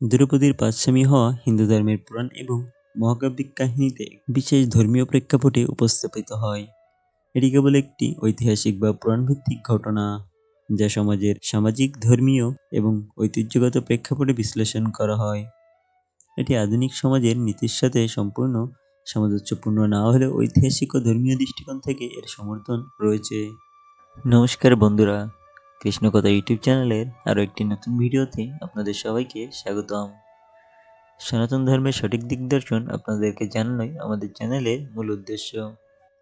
দ্রৌপদীর পাঁচস্বামী হওয়া হিন্দু ধর্মের পুরাণ এবং মহাকাব্যিক কাহিনীতে বিশেষ ধর্মীয় প্রেক্ষাপটে উপস্থাপিত হয়। এটি কেবল একটি ঐতিহাসিক বা পুরাণভিত্তিক ঘটনা, যা সমাজের সামাজিক, ধর্মীয় এবং ঐতিহ্যগত প্রেক্ষাপটে বিশ্লেষণ করা হয়। এটি আধুনিক সমাজের নীতির সাথে সম্পূর্ণ, সামঞ্জস্যপূর্ণ না হলেও ঐতিহাসিক ও ধর্মীয় দৃষ্টিকোণ থেকে এর সমর্থন রয়েছে। নমস্কার বন্ধুরা কৃষ্ণকথা ইউটিউব চ্যানেলের আরও একটি নতুন ভিডিওতে আপনাদের সবাইকে স্বাগতম। সনাতন ধর্মের সঠিক দিগদর্শন আপনাদেরকে জানানোই আমাদের চ্যানেলের মূল উদ্দেশ্য।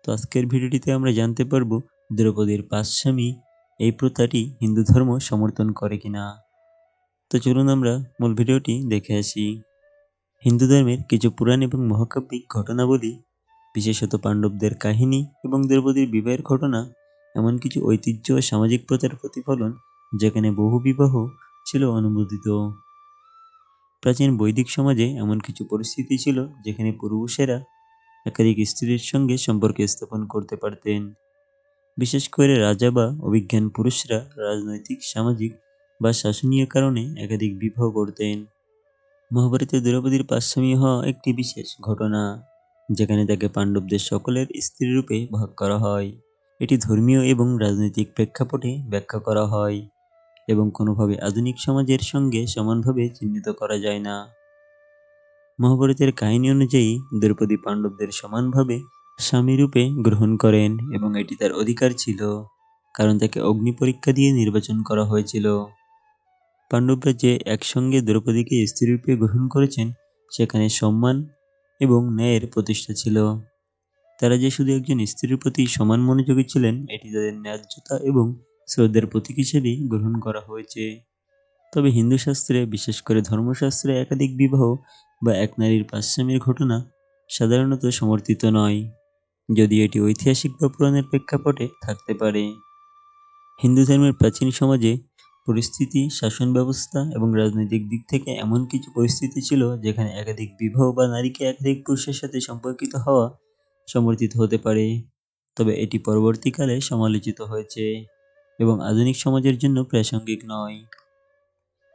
তো আজকের ভিডিওটিতে আমরা জানতে পারব দ্রৌপদীর পাঁচ স্বামী এই প্রথাটি হিন্দু ধর্ম সমর্থন করে কিনা। তো চলুন আমরা মূল ভিডিওটি দেখে আসি। হিন্দু ধর্মের কিছু পুরাণ এবং মহাকাব্যিক ঘটনাবলী, বিশেষত পাণ্ডবদের কাহিনী এবং দ্রৌপদীর বিবাহের ঘটনা এমন কিছু ঐতিহ্য ও সামাজিক প্রথার প্রতিফলন যেখানে বহু বিবাহ ছিল অনুমোদিত। প্রাচীন বৈদিক সমাজে এমন কিছু পরিস্থিতি ছিল যেখানে পুরুষেরা একাধিক স্ত্রীর সঙ্গে সম্পর্ক স্থাপন করতে পারতেন। বিশেষ করে রাজা বা অভিজ্ঞান পুরুষরা রাজনৈতিক, সামাজিক বা শাসনীয় কারণে একাধিক বিবাহ করতেন। মহাভারতে দ্রৌপদীর পাঁচস্বামী হওয়া একটি বিশেষ ঘটনা, যেখানে তাকে পাণ্ডবদের সকলের স্ত্রী রূপে ভাগ করা হয়। এটি ধর্মীয় এবং রাজনৈতিক প্রেক্ষাপটে ব্যাখ্যা করা হয় এবং কোনোভাবে আধুনিক সমাজের সঙ্গে সমানভাবে চিহ্নিত করা যায় না। মহাভারতের কাহিনী অনুযায়ী দ্রৌপদী পাণ্ডবদের সমানভাবে স্বামীরূপে গ্রহণ করেন এবং এটি তার অধিকার ছিল, কারণ তাকে অগ্নি পরীক্ষা দিয়ে নির্বাচন করা হয়েছিল। পাণ্ডবরা যে একসঙ্গে দ্রৌপদীকে স্ত্রীরূপে গ্রহণ করেছেন, সেখানে সম্মান এবং ন্যায়ের প্রতিষ্ঠা ছিল। তারা যে শুধু একজন স্ত্রীর প্রতি সমান মনোযোগী ছিলেন, এটি তাদের ন্যায্যতা এবং শ্রদ্ধার প্রতীক হিসেবেই গ্রহণ করা হয়েছে। তবে হিন্দু শাস্ত্রে, বিশেষ করে ধর্মশাস্ত্রে একাধিক বিবাহ বা এক নারীর পাশ্চামের ঘটনা সাধারণত সমর্থিত নয় যদি এটি ঐতিহাসিক বা পুরাণের প্রেক্ষাপটে থাকতে পারে। হিন্দু ধর্মের প্রাচীন সমাজে পরিস্থিতি, শাসন ব্যবস্থা এবং রাজনৈতিক দিক থেকে এমন কিছু পরিস্থিতি ছিল যেখানে একাধিক বিবাহ বা নারীকে একাধিক পুরুষের সাথে সম্পর্কিত হওয়া সমর্থিত হতে পারে। তবে এটি পরবর্তীকালে সমালোচিত হয়েছে এবং আধুনিক সমাজের জন্য প্রাসঙ্গিক নয়।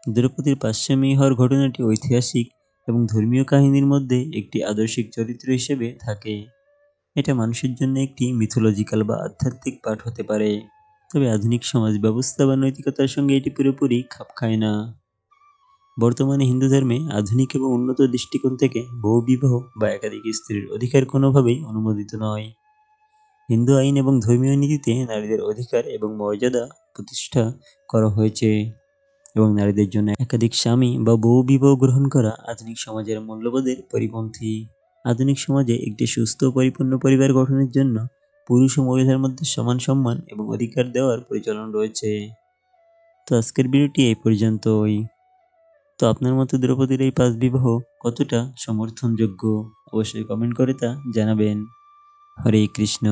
দ্রৌপদীর পাশ্চামী হওয়ার ঘটনাটি ঐতিহাসিক এবং ধর্মীয় কাহিনীর মধ্যে একটি আদর্শিক চরিত্র হিসেবে থাকে। এটা মানুষের জন্য একটি মিথোলজিক্যাল বা আধ্যাত্মিক পাঠ হতে পারে। তবে আধুনিক সমাজ ব্যবস্থা বা নৈতিকতার সঙ্গে এটি পুরোপুরি খাপ খায় না। বর্তমানে হিন্দু ধর্মে আধুনিক এবং উন্নত দৃষ্টিকোণ থেকে বহু বিবাহ বা একাধিক স্ত্রীর অধিকার কোনোভাবেই অনুমোদিত নয়। হিন্দু আইন এবং ধর্মীয় নীতিতে নারীদের অধিকার এবং মর্যাদা প্রতিষ্ঠা করা হয়েছে এবং নারীদের জন্য একাধিক স্বামী বা বহু বিবাহ গ্রহণ করা আধুনিক সমাজের মূল্যবোধের পরিপন্থী। আধুনিক সমাজে একটি সুস্থ পরিপূর্ণ পরিবার গঠনের জন্য পুরুষ ও মহিলার মধ্যে সমান সম্মান এবং অধিকার দেওয়ার পরিচালন রয়েছে। তো আজকের ভিডিওটি এই পর্যন্তই। তো আপনার মতো দ্রৌপদীর এই পাঁচ বিবাহ কতটা সমর্থনযোগ্য? অবশ্যই কমেন্ট করে তা জানাবেন। হরে কৃষ্ণ।